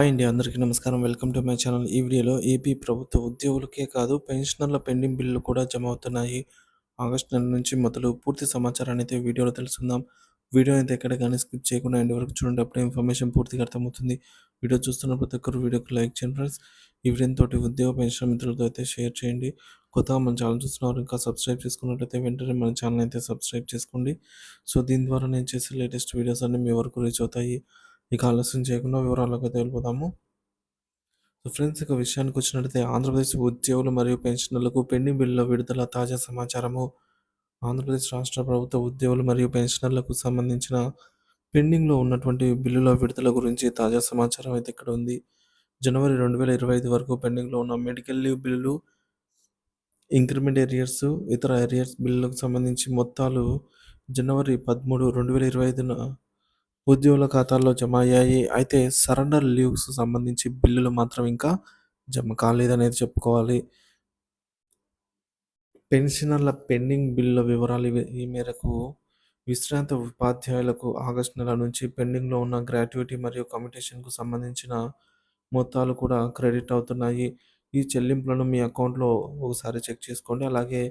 Hi అండి అందరికీ నమస్కారం. వెల్కమ్ టు మై ఛానల్ ఈ వీడియోలో ఏపీ ప్రభుత్వ ఉద్యోగులకే కాదు పెన్షనర్ల పెండింగ్ బిల్లులు కూడా జమ అవుతున్నాయి. ఆగస్టు నెల నుంచి మొదలు పూర్తి సమాచారాన్ని అయితే వీడియోలో తెలుసుకుందాం. వీడియో అయితే ఎక్కడ కానీ స్కిప్ చేయకుండా ఎండ్ వరకు చూడండి అప్పుడే ఇన్ఫర్మేషన్ పూర్తిగా అర్థమవుతుంది. వీడియో చూస్తున్న ప్రతి ఒక్కరు వీడియోకి లైక్ చేయండి ఫ్రెండ్స్ ఈ వీడియో తోటి ఉద్యోగ పెన్షన్ మిత్రులతో అయితే షేర్ చేయండి. కొత్తగా మన ఛానల్ చూస్తున్నారు ఇంకా సబ్స్క్రైబ్ చేసుకున్నట్లయితే వెంటనే మన ఛానల్ అయితే సబ్స్క్రైబ్ చేసుకోండి. సో దీని ద్వారా నేను చేసే లేటెస్ట్ వీడియోస్ అన్ని మీ వరకు రీచ్ అవుతాయి. ఇక ఆలస్యం చేయకుండా వివరాలకు తెలిపోదాము సో ఫ్రెండ్స్ ఇక విషయానికి వచ్చినట్లయితే ఆంధ్రప్రదేశ్ ఉద్యోగులు మరియు పెన్షనర్లకు పెండింగ్ బిల్లుల విడుదల తాజా సమాచారము. ఆంధ్రప్రదేశ్ రాష్ట్ర ప్రభుత్వ ఉద్యోగులు మరియు పెన్షనర్లకు సంబంధించిన పెండింగ్లో ఉన్నటువంటి బిల్లుల విడుదల గురించి తాజా సమాచారం అయితే ఇక్కడ ఉంది. జనవరి రెండు వేల ఇరవై ఐదు వరకు పెండింగ్లో ఉన్న మెడికల్ లీవ్ బిల్లులు ఇంక్రిమెంట్ ఏరియర్స్ ఇతర ఏరియర్స్ బిల్లులకు సంబంధించి మొత్తాలు జనవరి పదమూడు రెండు వేల ఇరవై ఐదున ఉద్యోగుల ఖాతాల్లో జమ అయ్యాయి. అయితే సరెండర్ లీవ్స్ సంబంధించి బిల్లులు మాత్రం ఇంకా జమ కాలేదనేది చెప్పుకోవాలి. పెన్షనర్ల పెండింగ్ బిల్లుల వివరాలు ఈ మేరకు విశ్రాంత ఉపాధ్యాయులకు ఆగస్టు నెల నుంచి పెండింగ్లో ఉన్న గ్రాట్యుటీ మరియు కమిటేషన్కు సంబంధించిన మొత్తాలు కూడా క్రెడిట్ అవుతున్నాయి. ఈ చెల్లింపులను మీ అకౌంట్లో ఒకసారి చెక్ చేసుకోండి. అలాగే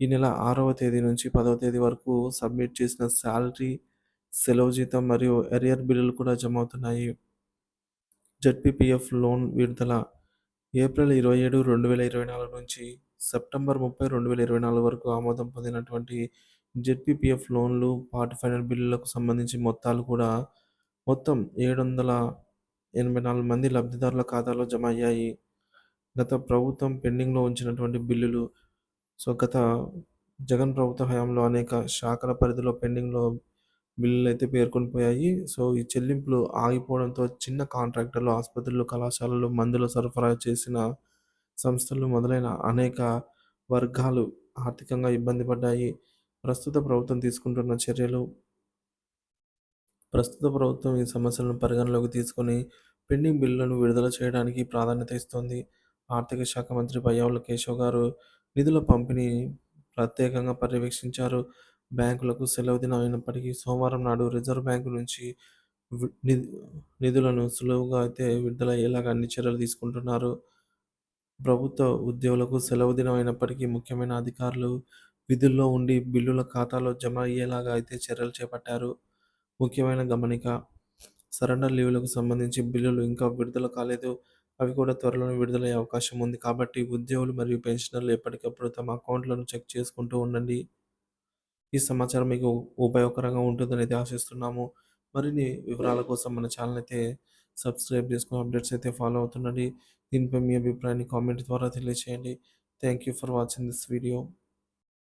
ఈ నెల ఆరవ తేదీ నుంచి పదవ తేదీ వరకు సబ్మిట్ చేసిన శాలరీ సెలవు జీతం మరియు ఎరియర్ బిల్లులు కూడా జమ అవుతున్నాయి జడ్పీపీఎఫ్ లోన్ విడుదల ఏప్రిల్ ఇరవై ఏడు రెండు వేల ఇరవై నాలుగు నుంచి సెప్టెంబర్ ముప్పై రెండు వేల ఇరవై నాలుగు వరకు ఆమోదం పొందినటువంటి జెడ్పీపీఎఫ్ లోన్లు పార్ట్ ఫైనల్ బిల్లులకు సంబంధించి మొత్తాలు కూడా మొత్తం ఏడు వందల ఎనభై నాలుగు మంది లబ్ధిదారుల ఖాతాలో జమ అయ్యాయి. గత ప్రభుత్వం పెండింగ్లో ఉంచినటువంటి బిల్లులు సో గత జగన్ ప్రభుత్వ హయాంలో అనేక శాఖల పరిధిలో పెండింగ్లో బిల్లులు అయితే పేర్కొని పోయాయి. సో ఈ చెల్లింపులు ఆగిపోవడంతో చిన్న కాంట్రాక్టర్లు ఆసుపత్రులు కళాశాలలు మందులు సరఫరా చేసిన సంస్థలు మొదలైన అనేక వర్గాలు ఆర్థికంగా ఇబ్బంది పడ్డాయి. ప్రస్తుత ప్రభుత్వం తీసుకుంటున్న చర్యలు ప్రస్తుత ప్రభుత్వం ఈ సమస్యలను పరిగణలోకి తీసుకొని పెండింగ్ బిల్లులను విడుదల చేయడానికి ప్రాధాన్యత ఇస్తోంది. ఆర్థిక శాఖ మంత్రి పయ్యావుల కేశవ్ గారు నిధుల పంపిణీ ప్రత్యేకంగా పర్యవేక్షించారు. బ్యాంకులకు సెలవు దినం అయినప్పటికీ సోమవారం నాడు రిజర్వ్ బ్యాంకు నుంచి నిధులను సులువుగా అయితే విడుదల అయ్యేలాగా అన్ని చర్యలు తీసుకుంటున్నారు. ప్రభుత్వ ఉద్యోగులకు సెలవు దినం అయినప్పటికీ ముఖ్యమైన అధికారులు విధుల్లో ఉండి బిల్లుల ఖాతాలో జమ అయ్యేలాగా అయితే చర్యలు చేపట్టారు. ముఖ్యమైన గమనిక సరెండర్ లీవులకు సంబంధించి బిల్లులు ఇంకా విడుదల కాలేదు. అవి కూడా త్వరలోనే విడుదలయ్యే అవకాశం ఉంది కాబట్టి ఉద్యోగులు మరియు పెన్షనర్లు ఎప్పటికప్పుడు తమ అకౌంట్లను చెక్ చేసుకుంటూ ఉండండి. ఈ సమాచారం మీకు ఉపయోగకరంగా ఉంటుందని ఆశిస్తున్నాము. మరిన్ని వివరాల కోసం మన ఛానల్ అయితే సబ్స్క్రైబ్ చేసుకుని అప్డేట్స్ అయితే ఫాలో అవుతుండండి. దీనిపై మీ అభిప్రాయాన్ని కామెంట్ ద్వారా తెలియజేయండి thank you for watching this video.